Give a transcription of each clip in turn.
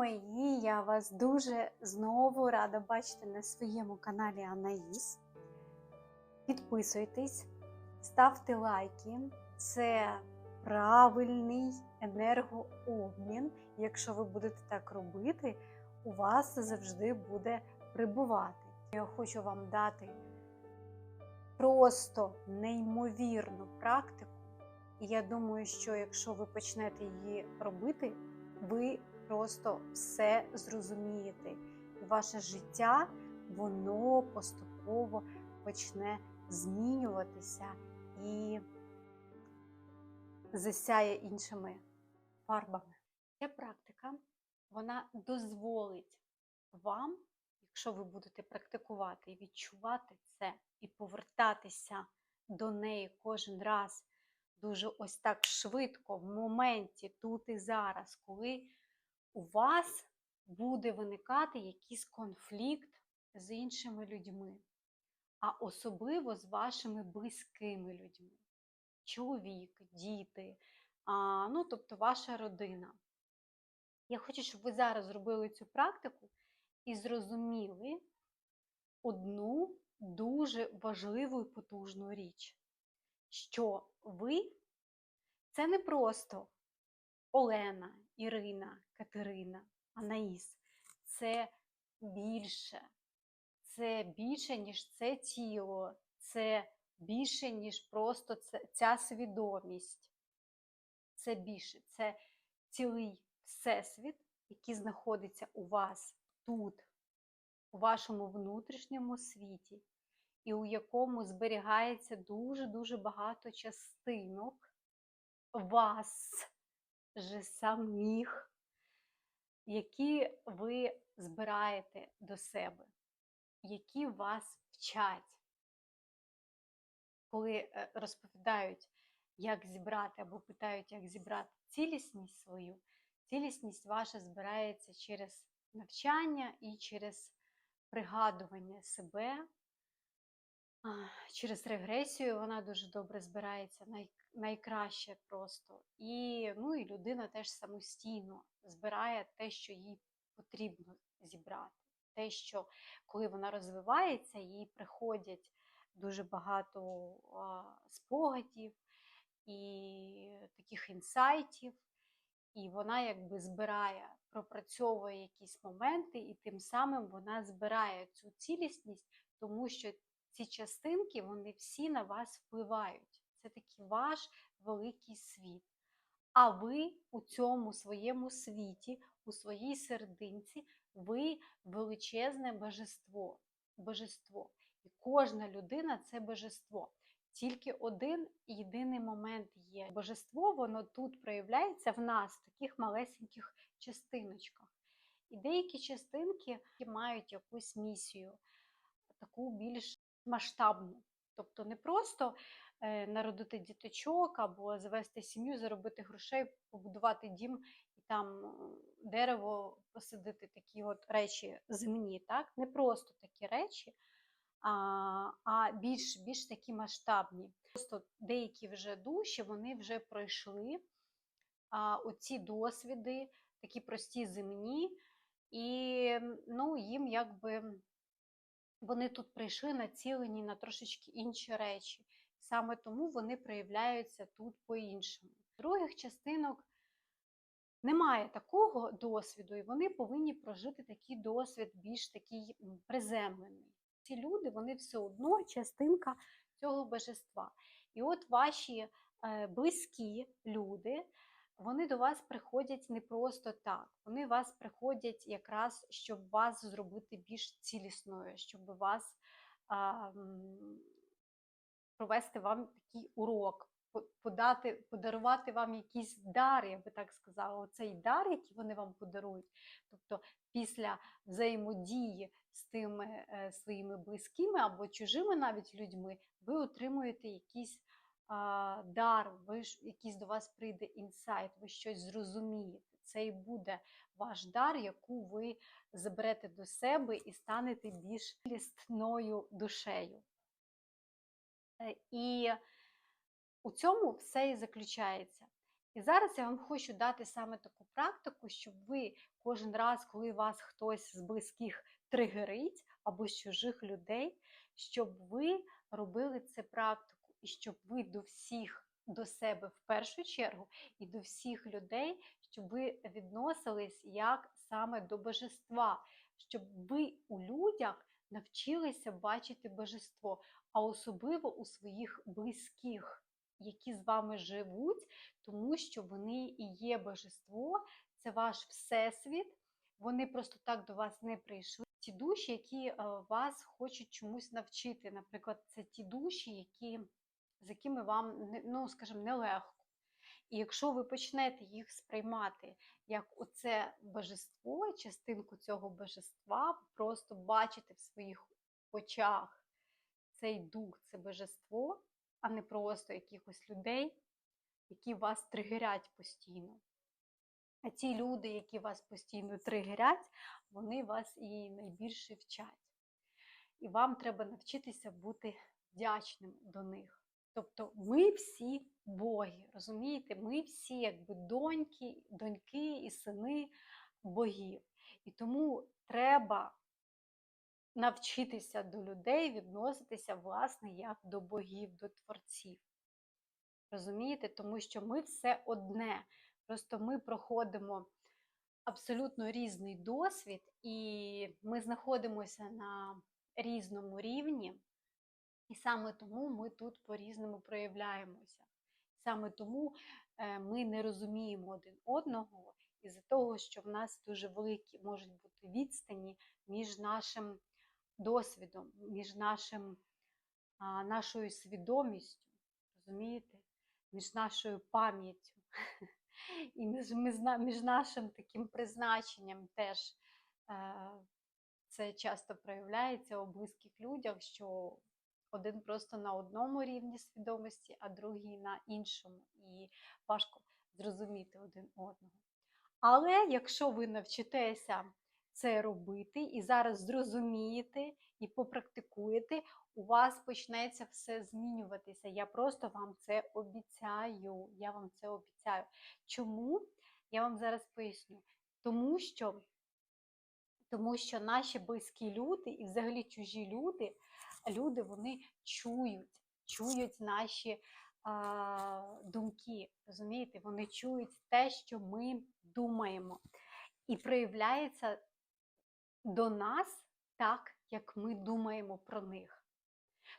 мої, я вас дуже знову рада бачити на своєму каналі Анаїс. Підписуйтесь, ставте лайки. Це правильний енергообмін. Якщо ви будете так робити, у вас завжди буде прибувати. Я хочу вам дати просто неймовірну практику. І я думаю, що якщо ви почнете її робити, ви просто все зрозумієте. І ваше життя, воно поступово почне змінюватися і засяє іншими фарбами. Ця практика вона дозволить вам, якщо ви будете практикувати і відчувати це, і повертатися до неї кожен раз дуже ось так швидко, в моменті, тут і зараз, коли у вас буде виникати якийсь конфлікт з іншими людьми, а особливо з вашими близькими людьми. Чоловік, діти, а, ну, тобто ваша родина. Я хочу, щоб ви зараз зробили цю практику і зрозуміли одну дуже важливу і потужну річ, що ви це не просто Олена, Ірина, Катерина, Анаїс. Це більше. Це більше, ніж це тіло, це більше, ніж просто ця свідомість. Це більше, це цілий всесвіт, який знаходиться у вас тут, у вашому внутрішньому світі, і у якому зберігається дуже-дуже багато частинок вас же самих, які ви збираєте до себе, які вас вчать. Коли е, розповідають, як зібрати, або питають, як зібрати цілісність свою, цілісність ваша збирається через навчання і через пригадування себе, через регресію вона дуже добре збирається, най, найкраще просто. І, ну, і людина теж самостійно збирає те, що їй потрібно зібрати. Те, що коли вона розвивається, їй приходять дуже багато а, спогадів і таких інсайтів, і вона якби збирає, пропрацьовує якісь моменти, і тим самим вона збирає цю цілісність, тому що ці частинки вони всі на вас впливають. Це такий ваш великий світ. А ви у цьому своєму світі, у своїй серединці, ви величезне божество. божество. І кожна людина це божество. Тільки один єдиний момент є. Божество, воно тут проявляється в нас, в таких малесеньких частиночках. І деякі частинки мають якусь місію, таку більш масштабну. Тобто не просто е, народити діточок або завести сім'ю, заробити грошей, побудувати дім і там е, дерево посадити, такі от речі земні. так? Не просто такі речі, а а більш більш такі масштабні. Просто деякі вже душі вони вже пройшли а, оці досвіди, такі прості земні, і ну, їм якби вони тут прийшли націлені на трошечки інші речі. Саме тому вони проявляються тут по-іншому. Других частинок немає такого досвіду, і вони повинні прожити такий досвід, більш такий приземлений. Ці люди, вони все одно частинка цього божества. І от ваші е, близькі люди, вони до вас приходять не просто так. Вони вас приходять якраз, щоб вас зробити більш цілісною, щоб вас а, провести вам такий урок, подати, подарувати вам якийсь дар, я би так сказала, оцей дар, який вони вам подарують. Тобто після взаємодії з тими е, своїми близькими або чужими навіть людьми, ви отримуєте якийсь а, дар, ви ж якийсь до вас прийде інсайт, ви щось зрозумієте. Це і буде ваш дар, яку ви заберете до себе і станете більш лісною душею. Е, і у цьому все і заключається. І зараз я вам хочу дати саме таку практику, щоб ви кожен раз, коли вас хтось з близьких тригерить або з чужих людей, щоб ви робили це практику, і щоб ви до всіх, до себе в першу чергу, і до всіх людей, щоб ви відносились як саме до божества, щоб ви у людях навчилися бачити божество, а особливо у своїх близьких, які з вами живуть, тому що вони і є божество, це ваш всесвіт. Вони просто так до вас не прийшли. Ті душі, які е, вас хочуть чомусь навчити. Наприклад, це ті душі, які, з якими вам ну, скажімо, нелегко. І якщо ви почнете їх сприймати як оце божество, частинку цього божества, просто бачите в своїх очах цей дух, це божество, а не просто якихось людей, які вас тригерять постійно. А ті люди, які вас постійно тригерять, вони вас і найбільше вчать. І вам треба навчитися бути вдячним до них. Тобто ми всі боги, розумієте? Ми всі якби доньки, доньки і сини богів. І тому треба навчитися до людей відноситися, власне, як до богів, до творців. Розумієте? Тому що ми все одне. Просто ми проходимо абсолютно різний досвід, і ми знаходимося на різному рівні, і саме тому ми тут по-різному проявляємося. Саме тому е, ми не розуміємо один одного, із-за того, що в нас дуже великі можуть бути відстані між нашим досвідом, між нашим, нашою свідомістю, розумієте, між нашою пам'яттю. І між, між, нашим таким призначенням теж е, це часто проявляється у близьких людях, що один просто на одному рівні свідомості, а другий на іншому. І важко зрозуміти один одного. Але якщо ви навчитеся це робити і зараз зрозумієте і попрактикуєте, у вас почнеться все змінюватися. Я просто вам це обіцяю. Я вам це обіцяю. Чому? Я вам зараз поясню. Тому що, тому що наші близькі люди і взагалі чужі люди, люди вони чують, чують наші а, думки. Розумієте, вони чують те, що ми думаємо. І проявляється до нас так, як ми думаємо про них.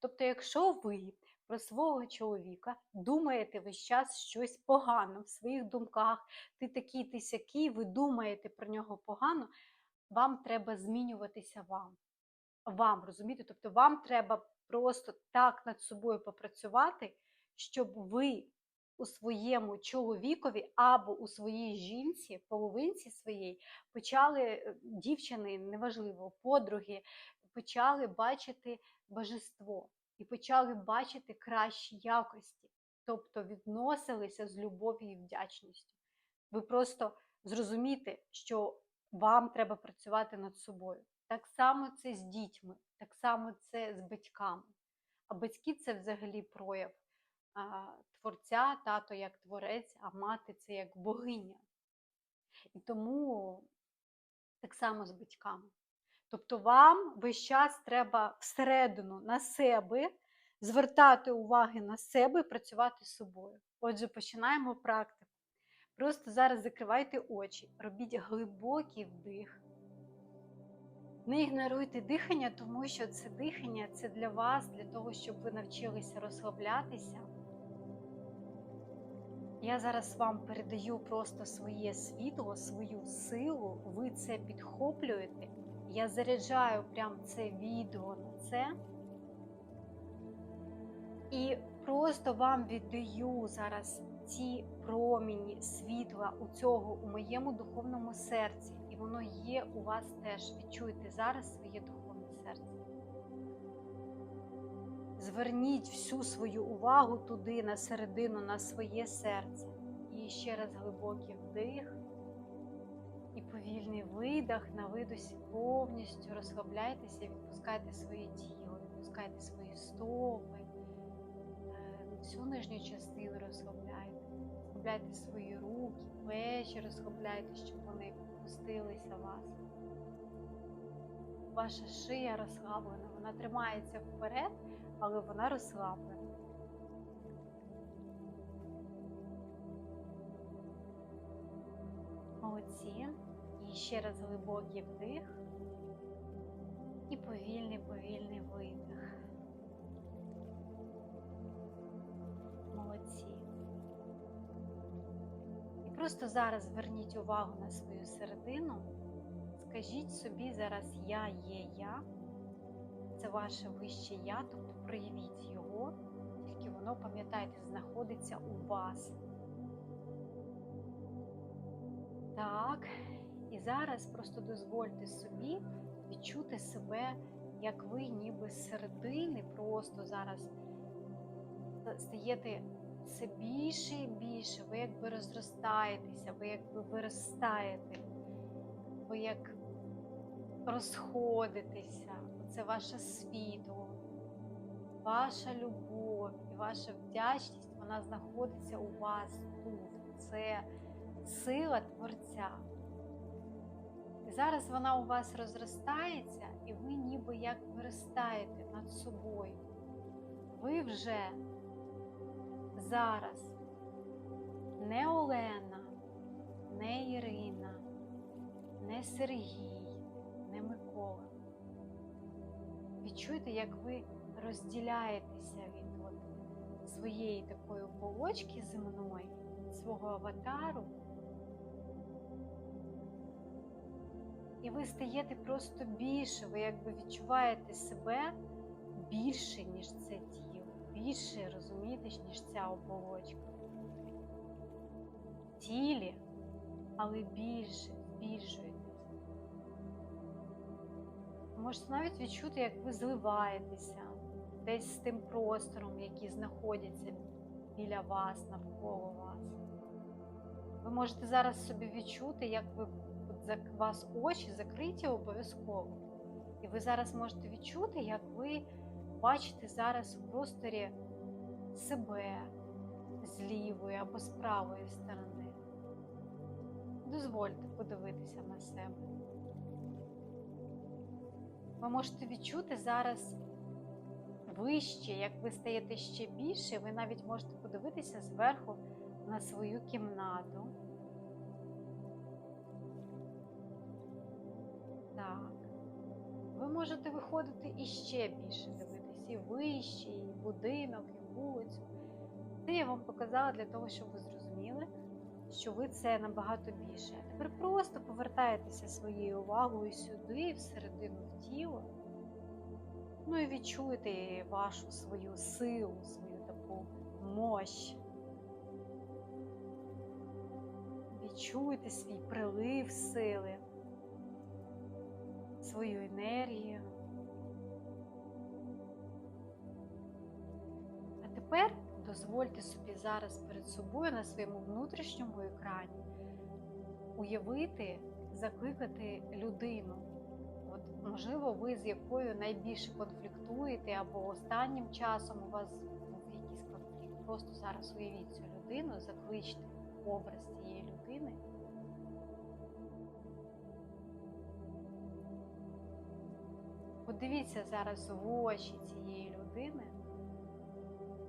Тобто, якщо ви про свого чоловіка думаєте весь час щось погано в своїх думках, ти такий, ти сякий, ви думаєте про нього погано, вам треба змінюватися вам. Вам, розумієте? Тобто вам треба просто так над собою попрацювати, щоб ви у своєму чоловікові або у своїй жінці, половинці своїй, почали е, дівчини, неважливо, подруги, почали бачити божество і почали бачити кращі якості, тобто відносилися з любов'ю і вдячністю. Ви просто зрозумієте, що вам треба працювати над собою. Так само це з дітьми, так само це з батьками. А батьки це взагалі прояв а, творця, тато як творець, а мати це як богиня. І тому так само з батьками. Тобто вам весь час треба всередину на себе звертати уваги на себе і працювати з собою. Отже, починаємо практику. Просто зараз закривайте очі, робіть глибокий вдих. Не ігноруйте дихання, тому що це дихання це для вас, для того, щоб ви навчилися розслаблятися. Я зараз вам передаю просто своє світло, свою силу, ви це підхоплюєте. Я заряджаю прям це відео на це. І просто вам віддаю зараз ці проміні світла у цього у моєму духовному серці. І воно є у вас теж. Відчуйте зараз своє духовне серце. Зверніть всю свою увагу туди, на середину, на своє серце. І ще раз глибокий вдих і повільний видих на видосі повністю розслабляйтеся, відпускайте своє тіло, відпускайте свої стопи, е, всю нижню частину розслабляйте. розслабляйте свої руки, плечі розслабляйте, щоб вони опустилися вас. Ваша шия розслаблена, вона тримається вперед, але вона розслаблена. Молодці. І ще раз глибокий вдих і повільний, повільний видих. Молодці. Просто зараз зверніть увагу на свою середину. Скажіть собі зараз я є я. Це ваше вище я, тобто проявіть його, тільки воно, пам'ятайте, знаходиться у вас. Так, і зараз просто дозвольте собі відчути себе, як ви ніби з середини, просто зараз стаєте все більше і більше, ви якби розростаєтеся, ви якби виростаєте, ви як розходитеся, це ваше світло, ваша любов і ваша вдячність, вона знаходиться у вас тут. Це сила Творця. І зараз вона у вас розростається, і ви ніби як виростаєте над собою. Ви вже зараз не Олена, не Ірина, не Сергій, не Микола. Відчуйте, як ви розділяєтеся від от своєї такої оболочки земної, свого аватару. І ви стаєте просто більше, ви якби відчуваєте себе більше, ніж це тіло, більше розумієте, ніж ця оболочка. Тілі, але більше, збільшуєтесь. Можете навіть відчути, як ви зливаєтеся десь з тим простором, який знаходиться біля вас, навколо вас. Ви можете зараз собі відчути, як ви у вас очі закриті обов'язково. І ви зараз можете відчути, як ви бачите зараз у просторі себе з лівої або з правої сторони. Дозвольте подивитися на себе. Ви можете відчути зараз вище, як ви стаєте ще більше, ви навіть можете подивитися зверху на свою кімнату. Так. Ви можете виходити іще більше дивитися, і вище, і будинок, і вулицю. Це я вам показала для того, щоб ви зрозуміли, що ви це набагато більше. А тепер просто повертаєтеся своєю увагою сюди, всередину в тіло. Ну і відчуєте вашу свою силу, свою таку мощь. Відчуйте свій прилив сили свою енергію. Тепер дозвольте собі зараз перед собою на своєму внутрішньому екрані уявити, закликати людину. От, Можливо, ви з якою найбільше конфліктуєте, або останнім часом у вас був якийсь конфлікт. Просто зараз уявіть цю людину, закличте образ цієї людини. Подивіться зараз в очі цієї людини.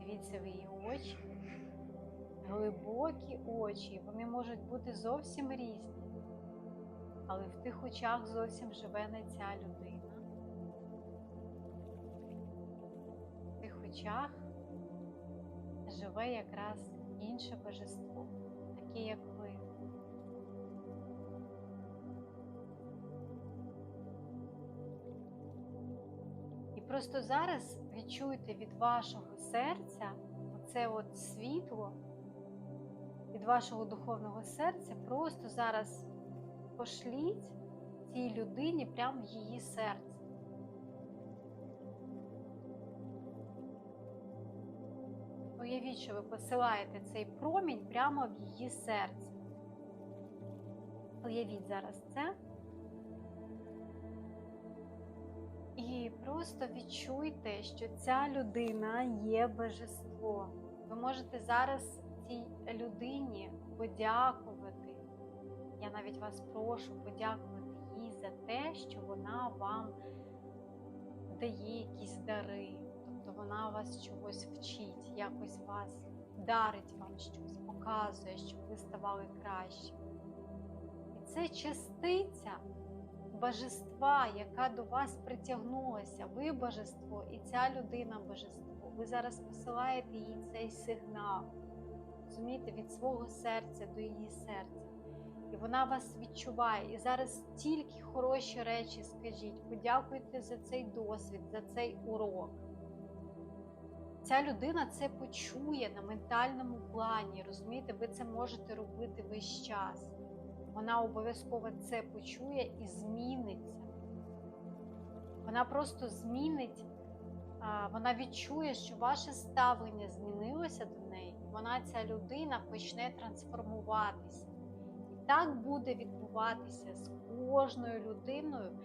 Дивіться в її очі, глибокі очі, вони можуть бути зовсім різні, але в тих очах зовсім живе не ця людина. В тих очах живе якраз інше божество, таке як Просто зараз відчуйте від вашого серця оце от світло, від вашого духовного серця, просто зараз пошліть цій людині прямо в її серце. Уявіть, що ви посилаєте цей промінь прямо в її серце. Уявіть зараз це. І просто відчуйте, що ця людина є божество. Ви можете зараз цій людині подякувати. Я навіть вас прошу подякувати їй за те, що вона вам дає якісь дари. Тобто вона вас чогось вчить, якось вас дарить вам щось, показує, щоб ви ставали краще. І це частиця божества, яка до вас притягнулася. Ви божество і ця людина божество. Ви зараз посилаєте їй цей сигнал. Розумієте, від свого серця до її серця. І вона вас відчуває. І зараз тільки хороші речі скажіть, подякуйте за цей досвід, за цей урок. Ця людина це почує на ментальному плані. Розумієте, ви це можете робити весь час. Вона обов'язково це почує і зміниться. Вона просто змінить, вона відчує, що ваше ставлення змінилося до неї, і вона, ця людина, почне трансформуватися. І так буде відбуватися з кожною людиною,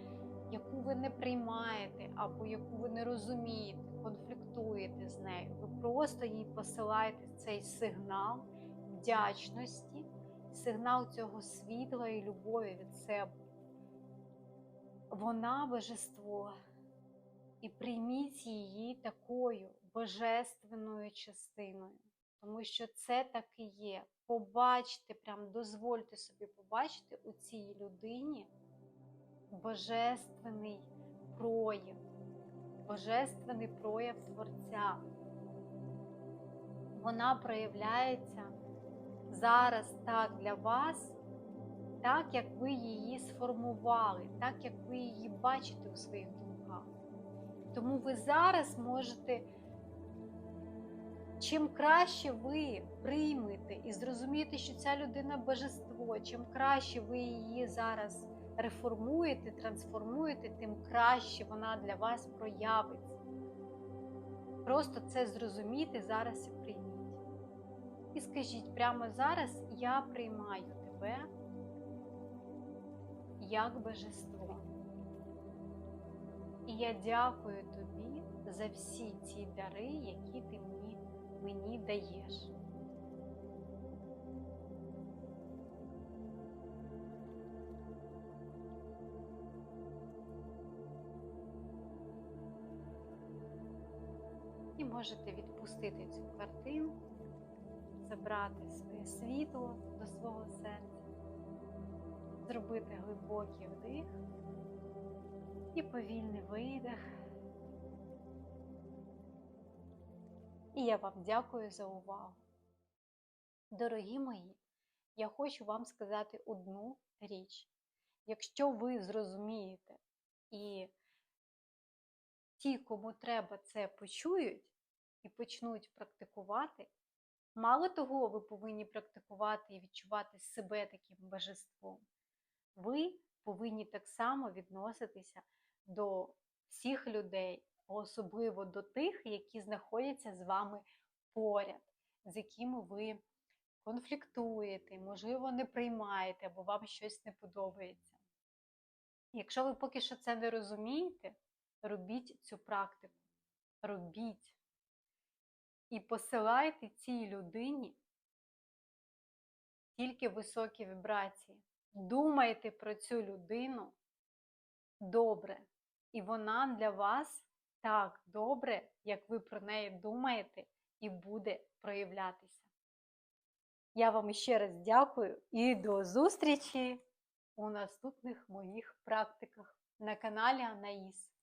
яку ви не приймаєте або яку ви не розумієте, конфліктуєте з нею. Ви просто їй посилаєте цей сигнал вдячності, сигнал цього світла і любові від себе. Вона божество. І прийміть її такою божественною частиною, тому що це так і є. Побачте, прям дозвольте собі побачити у цій людині божественний прояв, божественний прояв Творця. Вона проявляється зараз так для вас, так як ви її сформували, так як ви її бачите у своїх думках. Тому ви зараз можете, чим краще ви приймете і зрозумієте, що ця людина божество, чим краще ви її зараз реформуєте, трансформуєте, тим краще вона для вас проявиться. Просто це зрозуміти зараз і прийміть. І скажіть прямо зараз я приймаю тебе як божество. І я дякую тобі за всі ці дари, які ти мені, мені даєш. І можете відпустити цю картину, забрати своє світло до свого серця, зробити глибокий вдих і повільний видих. І я вам дякую за увагу. Дорогі мої, я хочу вам сказати одну річ. Якщо ви зрозумієте і ті, кому треба це почують і почнуть практикувати, мало того, ви повинні практикувати і відчувати себе таким божеством. Ви повинні так само відноситися до всіх людей, особливо до тих, які знаходяться з вами поряд, з якими ви конфліктуєте, можливо, не приймаєте або вам щось не подобається. Якщо ви поки що це не розумієте, робіть цю практику. Робіть. І посилайте цій людині тільки високі вібрації. Думайте про цю людину добре. І вона для вас так добре, як ви про неї думаєте, і буде проявлятися. Я вам ще раз дякую і до зустрічі у наступних моїх практиках на каналі Анаїс.